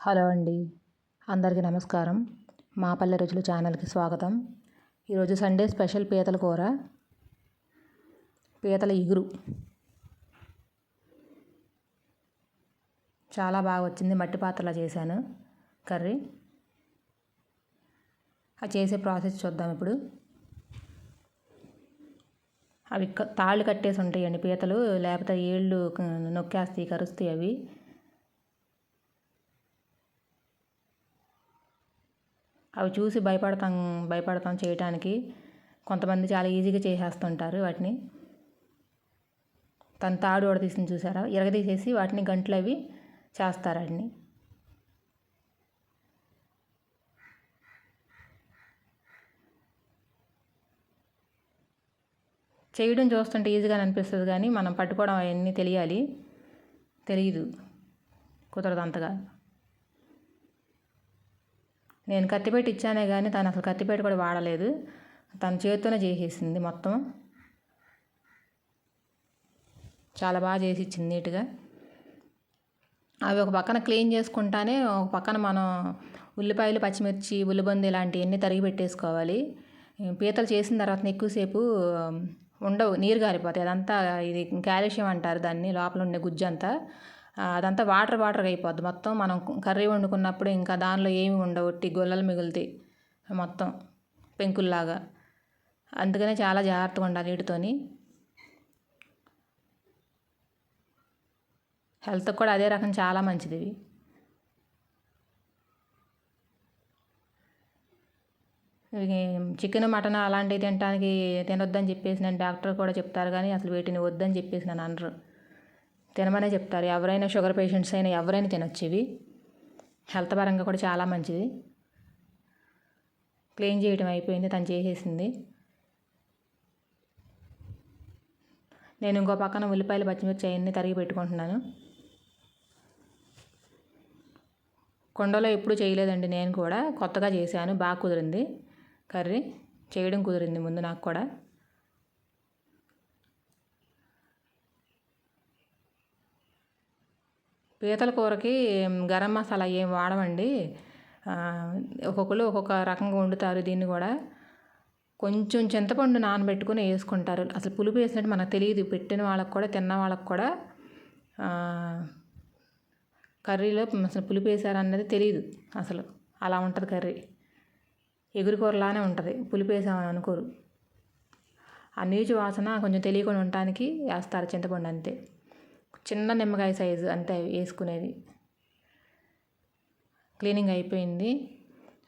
Hello అండి. అందరికీ నమస్కారం. మా పల్లె రుచులు ఛానల్కి స్వాగతం. ఈరోజు సండే స్పెషల్ పీతల కూర పీతల ఇగురు. చాలా బాగా వచ్చింది మట్టి పాత్రలో చేశాను. కర్రీ. అది చేసే ప్రాసెస్ చూద్దాం ఇప్పుడు. అవి తాళ్ళు కట్టేసి ఉంటాయండి పీతలు లేకపోతే ఏళ్ళు నొక్కేస్తాయి కరుస్తాయి అవి. అవి చూసి భయపడతాం భయపడతాం చేయటానికి. కొంతమంది చాలా ఈజీగా చేసేస్తుంటారు వాటిని. తన తాడు తీసిన చూసారా? ఇరగదీసేసి వాటిని గంటలు అవి చేస్తారు వాటిని. చేయడం చూస్తుంటే ఈజీగా అనిపిస్తుంది కానీ మనం పట్టుకోవడం అవన్నీ తెలియాలి. తెలియదు కుదరదు అంతగా. నేను కత్తిపేట ఇచ్చానే కానీ తను అసలు కత్తిపేట కూడా వాడలేదు. తన చేతితోనే చేసేసింది మొత్తం. చాలా బాగా చేసి ఇచ్చింది నీట్గా. అవి ఒక పక్కన క్లీన్ చేసుకుంటానే ఒక పక్కన మనం ఉల్లిపాయలు పచ్చిమిర్చి ఉల్లిబంది ఇలాంటివన్నీ తరిగి పెట్టేసుకోవాలి. పీతలు చేసిన తర్వాత ఎక్కువసేపు ఉండవు నీరు గారిపోతాయి. అదంతా ఇది కాల్షియం అంటారు దాన్ని లోపల ఉండే గుజ్జు అంతా అదంతా వాటర్ వాటర్గా అయిపోద్ది. మొత్తం మనం కర్రీ వండుకున్నప్పుడు ఇంకా దానిలో ఏమి ఉండవు. ఒట్టి గొల్లలు మిగులుతాయి మొత్తం పెంకుల్లాగా. అందుకనే చాలా జాగ్రత్తగా ఉండాలి వీటితోని. హెల్త్కి కూడా అదే రకం చాలా మంచిది ఇవి. చికెన్ మటన్ అలాంటివి తినడానికి తినొద్దని చెప్పేసి నేను డాక్టర్ కూడా చెప్తారు కానీ అసలు వీటిని వద్దని చెప్పేసి నన్ను అనరు. తినమనే చెప్తారు. ఎవరైనా షుగర్ పేషెంట్స్ అయినా ఎవరైనా తినొచ్చు ఇవి. హెల్త్ పరంగా కూడా చాలా మంచిది. క్లీన్ చేయడం అయిపోయింది. తను చేసేసింది. నేను ఇంకో పక్కన ఉల్లిపాయలు పచ్చిమిర్చి అవన్నీ తరిగి పెట్టుకుంటున్నాను. కొండలో ఎప్పుడు చేయలేదండి నేను కూడా. కొత్తగా చేశాను. బాగా కుదిరింది కర్రీ. చేయడం కుదిరింది ముందు నాకు కూడా. పీతల కూరకి గరం మసాలా ఏం వాడమండి. ఒక్కొక్కరు ఒక్కొక్క రకంగా వండుతారు దీన్ని కూడా. కొంచెం చింతపండు నానబెట్టుకుని వేసుకుంటారు. అసలు పులుపు వేసినట్టు మనకు తెలియదు. పెట్టిన వాళ్ళకి కూడా తిన్న వాళ్ళకి కూడా కర్రీలో అసలు పులుపు వేసారన్నది తెలియదు అసలు. అలా ఉంటుంది కర్రీ. ఎగురుకూరలానే ఉంటుంది. పులుపు వేసామని అనుకోరు. ఆ నీచు వాసన కొంచెం తెలియకుండా ఉండటానికి వేస్తారు చింతపండు అంతే. చిన్న నిమ్మకాయ సైజు అంతే వేసుకునేది. క్లీనింగ్ అయిపోయింది.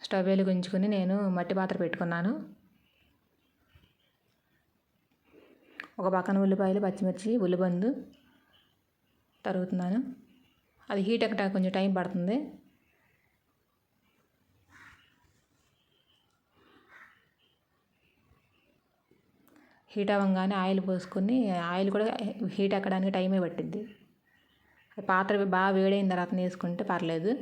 స్టవ్ వెలుగుంచుకుని నేను మట్టి పాత్ర పెట్టుకున్నాను. ఒక పక్కన ఉల్లిపాయలు పచ్చిమిర్చి ఉల్లిబందు తరుగుతున్నాను. అది హీట్ ఎక్కడానికి కొంచెం టైం పడుతుంది. హీట్ అవ్వగానే ఆయిల్ పోసుకొని ఆయిల్ కూడా హీట్ ఎక్కడానికి టైమే పట్టిద్ది. పాత్ర బాగా వేడైన తర్వాత వేసుకుంటే పర్లేదు.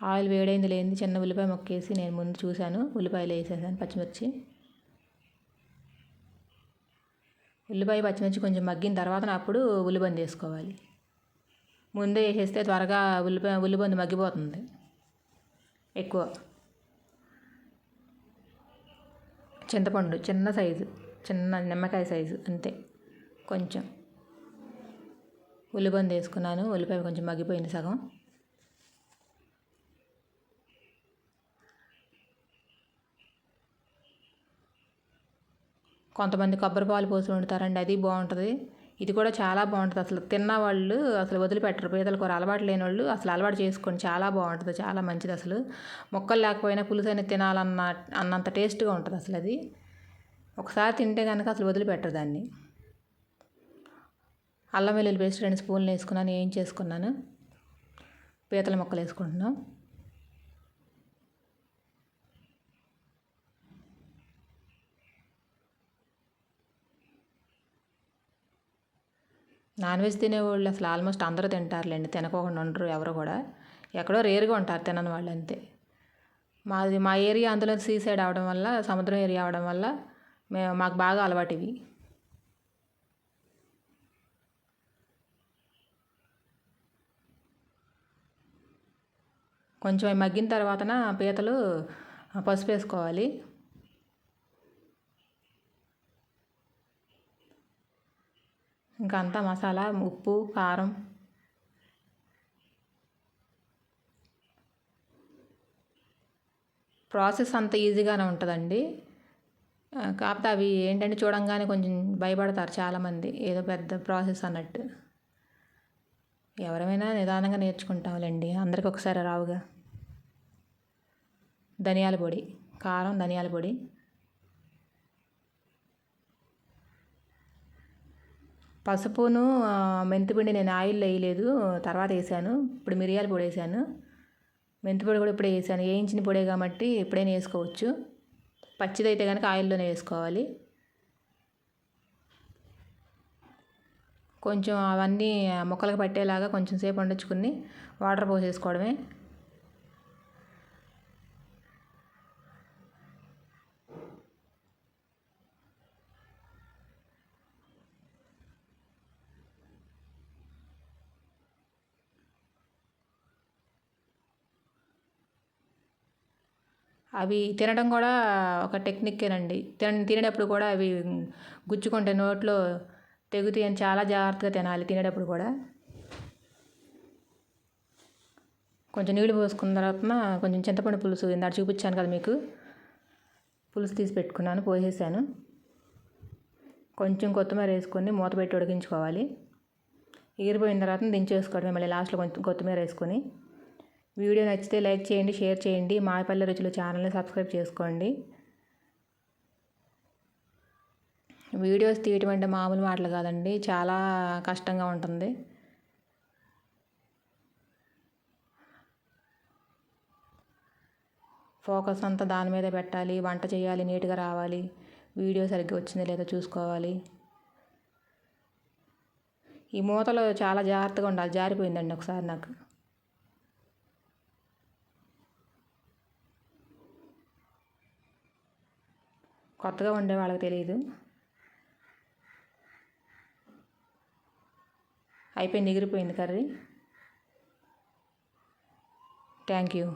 ఆయిల్ వేడైంది లేనిది చిన్న ఉల్లిపాయ మొక్కేసి నేను ముందు చూశాను. ఉల్లిపాయలు వేసేసాను పచ్చిమిర్చి. ఉల్లిపాయ పచ్చిమిర్చి కొంచెం మగ్గిన తర్వాత అప్పుడు ఉల్లిబంది వేసుకోవాలి. ముందే వేసేస్తే త్వరగా ఉల్లిపాయ ఉల్లిబంది మగ్గిపోతుంది. ఎక్కువ. చింతపండు చిన్న సైజు చిన్న నిమ్మకాయ సైజు అంతే కొంచెం. ఉల్లిబంది వేసుకున్నాను ఉల్లిపాయ కొంచెం మగ్గిపోయింది సగం. కొంతమంది కొబ్బరి పాలు పోసి వండుతారండి అది బాగుంటుంది. ఇది కూడా చాలా బాగుంటుంది. అసలు తిన్న వాళ్ళు అసలు వదిలిపెట్టరు. పీతల కూర అలవాటు లేని వాళ్ళు అసలు అలవాటు చేసుకోండి. చాలా బాగుంటుంది. చాలా మంచిది అసలు. మొక్కలు లేకపోయినా పులుసు అనేది తినాలన్న అన్నంత టేస్ట్గా ఉంటుంది అసలు అది. ఒకసారి తింటే కనుక అసలు వదిలిపెట్టరు దాన్ని. అల్లం వెల్లుల్లి పేస్ట్ రెండు స్పూన్లు వేసుకున్నాను. ఏం చేసుకున్నాను? పీతల మొక్కలు వేసుకుంటున్నాను నాన్ వెజ్ తినేవాళ్ళు అసలు ఆల్మోస్ట్ అందరూ తింటారులేండి తినకోకుండా ఉండరు ఎవరు కూడా. ఎక్కడో రేరుగా ఉంటారు తినని వాళ్ళు అంతే. మాది మా ఏరియా అందులో సీ సైడ్ అవడం వల్ల సముద్రం ఏరియా అవడం వల్ల మేము మాకు బాగా అలవాటు ఇవి. కొంచెం మగ్గిన తర్వాతన పీతలు పసుపు వేసుకోవాలి. ఇంకా అంతా మసాలా ఉప్పు కారం. ప్రాసెస్ అంత ఈజీగానే ఉంటుందండి. కాకపోతే అవి ఏంటంటే చూడంగానే కొంచెం భయపడతారు చాలామంది. ఏదో పెద్ద ప్రాసెస్ అన్నట్టు. ఎవరైనా నిదానంగా నేర్చుకుంటాంలేండి. అందరికి ఒకసారి రావుగా. ధనియాల పొడి కారం ధనియాల పొడి. పసుపును మెంతిపిండి నేను ఆయిల్లో వేయలేదు. తర్వాత వేసాను. ఇప్పుడు మిరియాల పొడి వేసాను. మెంతిపొడి కూడా ఇప్పుడే వేసాను. వేయించిన పొడే కాబట్టి ఎప్పుడైనా వేసుకోవచ్చు. పచ్చిదైతే కనుక ఆయిల్లోనే వేసుకోవాలి. కొంచెం అవన్నీ మొక్కలకు పట్టేలాగా కొంచెం సేపు వండించుకుని వాటర్ పోసేసుకోవడమే. అవి తినడం కూడా ఒక టెక్నిక్కేనండి. తిన తినేటప్పుడు కూడా అవి గుచ్చుకుంటే నోట్లో తెగుతాయి అని చాలా జాగ్రత్తగా తినాలి తినేటప్పుడు కూడా. కొంచెం నీళ్ళు పోసుకున్న తర్వాత కొంచెం చింతపండు పులుసు ఇందాక చూపించాను కదా మీకు. పులుసు తీసి పెట్టుకున్నాను పోసేసాను. కొంచెం కొత్తిమీర వేసుకొని మూత పెట్టి ఉడికించుకోవాలి. ఎగిరిపోయిన తర్వాత దించేసుకోవడమే మళ్ళీ లాస్ట్లో కొంచెం కొత్తిమీర వేసుకొని. వీడియో నచ్చితే లైక్ చేయండి షేర్ చేయండి. మాయపల్లె రుచులు ఛానల్ని సబ్స్క్రైబ్ చేసుకోండి. వీడియోస్ తీయటం అంటే మామూలు మాటలు కాదండి. చాలా కష్టంగా ఉంటుంది. ఫోకస్ అంతా దాని మీదే పెట్టాలి. వంట చేయాలి నీట్గా రావాలి. వీడియో సరిగ్గా వచ్చిందో లేదో చూసుకోవాలి. ఈ మూతలో చాలా జాగ్రత్తగా ఉండాలి. జారిపోయిందండి ఒకసారి నాకు. కొత్తగా ఉండే వాళ్ళకి తెలియదు అయిపోయింది ఎగిరిపోయింది కర్రీ. Thank you